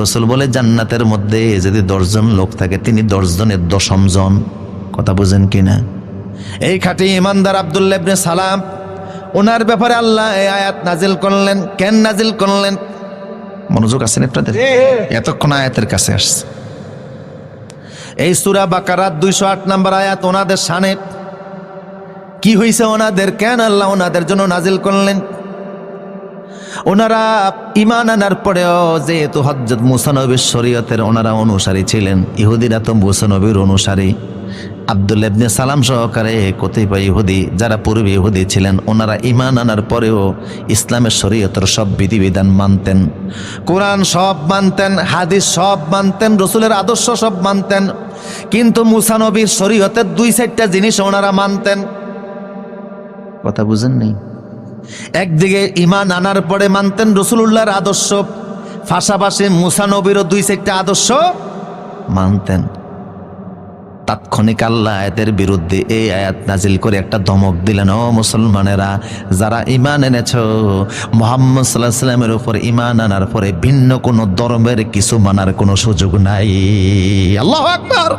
রসুল বলে জান্নাতের মধ্যে যদি দশজন লোক থাকে তিনি দশজনের দশম জন। কথা বুঝেন কিনা? এই খাটি ইমানদার আবদুল্লাহ ইবনে সালাম ওনার ব্যাপারে আল্লাহ এই আয়াত নাজিল করলেন। কেন নাজিল করলেন? মনোযোগ আছেন আপনাদের? এতক্ষণ আয়াতের কাছে আসছে। এই সুরা বাকারাত দুইশো আট নম্বর আয়াত ওনাদের সানে। কি হয়েছে ওনাদের? কেন আল্লাহ ওনাদের জন্য নাজিল করলেন? ওনারা ইমান আনার পরেও যেহেতু হজরত মুসানবীর শরীয়তের ওনারা অনুসারী ছিলেন, ইহুদিরা তো মুসানবীর অনুসারী। আব্দুল ইবনে সালাম সহকারে কতিপয় ইহুদি যারা পূর্বে ইহুদি ছিলেন, ওনারা ইমান আনার পরেও ইসলামের শরীয়তের সব বিধিবিধান মানতেন। কোরআন সব মানতেন, হাদিস সব মানতেন, রসুলের আদর্শ সব মানতেন। কিন্তু মুসানবীর শরীয়তের দুই চারটা জিনিস ওনারা মানতেন। কথা বুঝেন নেই একদিকে ইমান আনার পরে মানতেন রসুল্লাহর আদর্শ, পাশাপাশি মুসানবীরও দুই চারটা আদর্শ মানতেন। তাৎক্ষণিক আল্লাহ আয়াতের বিরুদ্ধে এই আয়াত নাজিল করে একটা ধমক দিলেন, ও মুসলমানেরা, যারা ইমান এনেছ, মোহাম্মদ সাল্লাহ সাল্লামের উপর ইমান আনার পরে ভিন্ন কোনো ধর্মের কিছু মানার কোনো সুযোগ নাই। আল্লাহ আকবার।